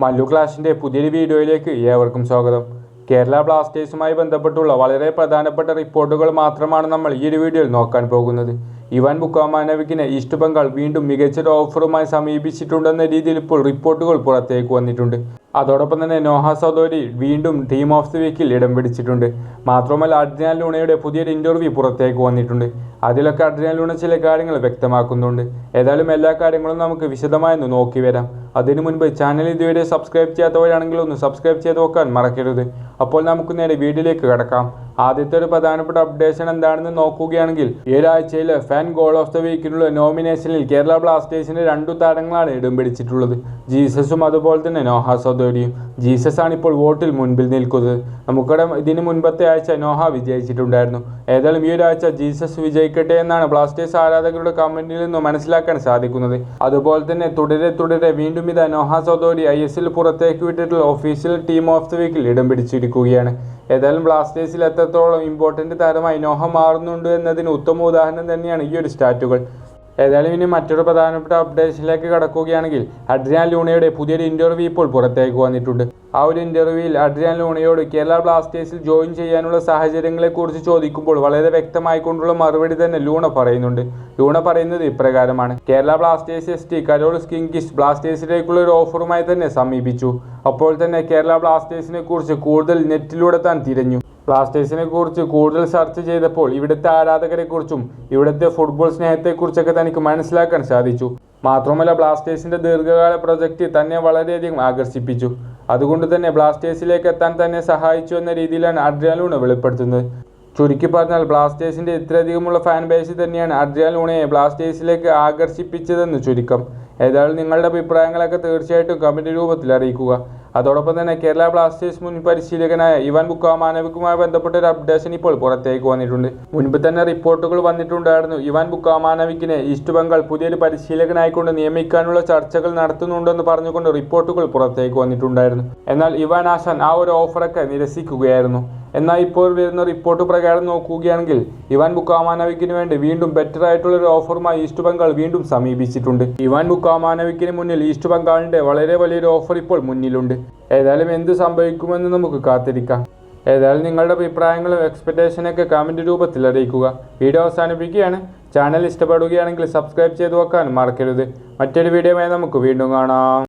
മല്ലു ക്ലാഷിന്റെ പുതിയൊരു വീഡിയോയിലേക്ക് ഏവർക്കും സ്വാഗതം. കേരള ബ്ലാസ്റ്റേഴ്സുമായി ബന്ധപ്പെട്ടുള്ള വളരെ പ്രധാനപ്പെട്ട റിപ്പോർട്ടുകൾ മാത്രമാണ് നമ്മൾ ഈ ഒരു വീഡിയോയിൽ നോക്കാൻ പോകുന്നത്. ഇവാൻ ബുക്കാമാനവിക്കിനെ ഈസ്റ്റ് ബംഗാൾ വീണ്ടും മികച്ചൊരു ഓഫറുമായി സമീപിച്ചിട്ടുണ്ടെന്ന രീതിയിൽ ഇപ്പോൾ റിപ്പോർട്ടുകൾ പുറത്തേക്ക് വന്നിട്ടുണ്ട്. അതോടൊപ്പം തന്നെ നോഹ സദോരി വീണ്ടും ടീം ഓഫ് ദി വീക്കിൽ ഇടം പിടിച്ചിട്ടുണ്ട്. മാത്രമല്ല അഡ്രിയൻ ലൂണയുടെ പുതിയൊരു ഇന്റർവ്യൂ പുറത്തേക്ക് വന്നിട്ടുണ്ട്. അതിലൊക്കെ അഡ്രിയൻ ലൂണ ചില കാര്യങ്ങൾ വ്യക്തമാക്കുന്നുണ്ട്. ഏതായാലും എല്ലാ കാര്യങ്ങളും നമുക്ക് വിശദമായി ഒന്ന് നോക്കി വരാം. അതിനു മുൻപ് ചാനൽ ഇതുവരെ സബ്സ്ക്രൈബ് ചെയ്യാത്തവരാണെങ്കിൽ ഒന്ന് സബ്സ്ക്രൈബ് ചെയ്ത് നോക്കാൻ മറക്കരുത്. അപ്പോൾ നമുക്ക് നേരെ വീഡിയോയിലേക്ക് കടക്കാം. ആദ്യത്തെ ഒരു പ്രധാനപ്പെട്ട അപ്ഡേഷൻ എന്താണെന്ന് നോക്കുകയാണെങ്കിൽ ഈ ഒരാഴ്ചയിൽ ഫാൻ ഗോൾ ഓഫ് ദ വീക്കിനുള്ള നോമിനേഷനിൽ കേരള ബ്ലാസ്റ്റേഴ്സിന്റെ രണ്ടു താരങ്ങളാണ് ഇടം പിടിച്ചിട്ടുള്ളത്. ജീസസും അതുപോലെ തന്നെ നോഹ സദോരിയും. ജീസസ് ആണ് ഇപ്പോൾ വോട്ടിൽ മുൻപിൽ നിൽക്കുന്നത്. നമുക്കിടെ ഇതിന് മുൻപത്തെ ആഴ്ച നോഹ വിജയിച്ചിട്ടുണ്ടായിരുന്നു. ഏതായാലും ഈ ഒരാഴ്ച ജീസസ് വിജയിക്കട്ടെ എന്നാണ് ബ്ലാസ്റ്റേഴ്സ് ആരാധകരുടെ കമന്റിൽ നിന്ന് മനസ്സിലാക്കാൻ സാധിക്കുന്നത്. അതുപോലെ തന്നെ തുടരെ തുടരെ വീണ്ടും ഇതാ Noah Sadaoui I S L പുറത്തേക്ക് വിട്ടിട്ടുള്ള ഒഫീഷ്യൽ ടീം ഓഫ് ദി വീക്കിൽ ഇടം പിടിച്ചിരിക്കുകയാണ്. ഏതായാലും ബ്ലാസ്റ്റേഴ്സിൽ എത്രത്തോളം ഇമ്പോർട്ടന്റ് താരമായി നോഹ മാറുന്നുണ്ട് എന്നതിന് ഉത്തമ ഉദാഹരണം തന്നെയാണ് ഈ ഒരു സ്റ്റാറ്റുകൾ ഏതായാലും ഇനി മറ്റൊരു പ്രധാനപ്പെട്ട അപ്ഡേഷനിലേക്ക് കടക്കുകയാണെങ്കിൽ അഡ്രിയാൻ ലൂണയുടെ പുതിയൊരു ഇന്റർവ്യൂ ഇപ്പോൾ പുറത്തേക്ക് വന്നിട്ടുണ്ട്. ആ ഒരു ഇന്റർവ്യൂവിൽ അഡ്രിയാൻ ലൂണയോട് കേരള ബ്ലാസ്റ്റേഴ്സിൽ ജോയിൻ ചെയ്യാനുള്ള സാഹചര്യങ്ങളെക്കുറിച്ച് ചോദിക്കുമ്പോൾ വളരെ വ്യക്തമായിക്കൊണ്ടുള്ള മറുപടി തന്നെ ലൂണ പറയുന്നുണ്ട്. ലൂണ പറയുന്നത് ഇപ്രകാരമാണ്. Kerala Blasters S T Karol Skinkys ബ്ലാസ്റ്റേഴ്സിലേക്കുള്ള ഒരു ഓഫറുമായി തന്നെ സമീപിച്ചു. അപ്പോൾ തന്നെ കേരള ബ്ലാസ്റ്റേഴ്സിനെ കുറിച്ച് കൂടുതൽ നെറ്റിലൂടെ താൻ തിരഞ്ഞു. ബ്ലാസ്റ്റേഴ്സിനെ കുറിച്ച് കൂടുതൽ ചർച്ച ചെയ്തപ്പോൾ ഇവിടുത്തെ ആരാധകരെക്കുറിച്ചും ഇവിടുത്തെ ഫുട്ബോൾ സ്നേഹത്തെക്കുറിച്ചൊക്കെ തനിക്ക് മനസ്സിലാക്കാൻ സാധിച്ചു. മാത്രമല്ല ബ്ലാസ്റ്റേഴ്സിന്റെ ദീർഘകാല പ്രൊജക്റ്റ് തന്നെ വളരെയധികം ആകർഷിപ്പിച്ചു. അതുകൊണ്ട് തന്നെ ബ്ലാസ്റ്റേഴ്സിലേക്ക് എത്താൻ തന്നെ സഹായിച്ചു എന്ന രീതിയിലാണ് അഡ്രിയാലൂണ വെളിപ്പെടുത്തുന്നത്. ചുരുക്കി പറഞ്ഞാൽ ബ്ലാസ്റ്റേഴ്സിന്റെ ഇത്രയധികമുള്ള ഫാൻ ബേസ് തന്നെയാണ് അഡ്രിയാലൂണയെ ബ്ലാസ്റ്റേഴ്സിലേക്ക് ആകർഷിപ്പിച്ചതെന്ന് ചുരുക്കം. ഏതായാലും നിങ്ങളുടെ അഭിപ്രായങ്ങളൊക്കെ തീർച്ചയായിട്ടും കമന്റ് രൂപത്തിൽ അറിയിക്കുക. അതോടൊപ്പം തന്നെ കേരള ബ്ലാസ്റ്റേഴ്സ് മുൻ പരിശീലകനായ ഇവാൻ ബുക്കാമാനവിക്കുമായി ബന്ധപ്പെട്ട ഒരു അപ്ഡേഷൻ ഇപ്പോൾ പുറത്തേക്ക് വന്നിട്ടുണ്ട്. മുൻപ് തന്നെ റിപ്പോർട്ടുകൾ വന്നിട്ടുണ്ടായിരുന്നു. ഇവാൻ ബുക്കാമാനവിക്കിനെ ഈസ്റ്റ് ബംഗാൾ പുതിയൊരു പരിശീലകനായിക്കൊണ്ട് നിയമിക്കാനുള്ള ചർച്ചകൾ നടത്തുന്നുണ്ടെന്ന് പറഞ്ഞുകൊണ്ട് റിപ്പോർട്ടുകൾ പുറത്തേക്ക് വന്നിട്ടുണ്ടായിരുന്നു. എന്നാൽ ഇവാൻ ആശാൻ ആ ഒരു ഓഫറൊക്കെ നിരസിക്കുകയായിരുന്നു. എന്നാൽ ഇപ്പോൾ വരുന്ന റിപ്പോർട്ട് പ്രകാരം നോക്കുകയാണെങ്കിൽ ഇവാൻ ബുക്കാമാനവിക്കിന് വേണ്ടി വീണ്ടും ബെറ്റർ ആയിട്ടുള്ള ഒരു ഓഫറുമായി ഈസ്റ്റ് ബംഗാൾ വീണ്ടും സമീപിച്ചിട്ടുണ്ട്. ഇവാൻ ബുക്കാമാനവിക്കിന് മുന്നിൽ ഈസ്റ്റ് ബംഗാളിന്റെ വളരെ വലിയൊരു ഓഫർ ഇപ്പോൾ മുന്നിലുണ്ട്. ഏതായാലും എന്ത് സംഭവിക്കുമെന്ന് നമുക്ക് കാത്തിരിക്കാം. ഏതായാലും നിങ്ങളുടെ അഭിപ്രായങ്ങളും എക്സ്പെക്ടേഷനൊക്കെ കമന്റ് രൂപത്തിൽ അറിയിക്കുക. വീഡിയോ അവസാനിപ്പിക്കുകയാണ്. ചാനൽ ഇഷ്ടപ്പെടുകയാണെങ്കിൽ സബ്സ്ക്രൈബ് ചെയ്ത് വെക്കാൻ മറക്കരുത്. മറ്റൊരു വീഡിയോയുമായി നമുക്ക് വീണ്ടും കാണാം.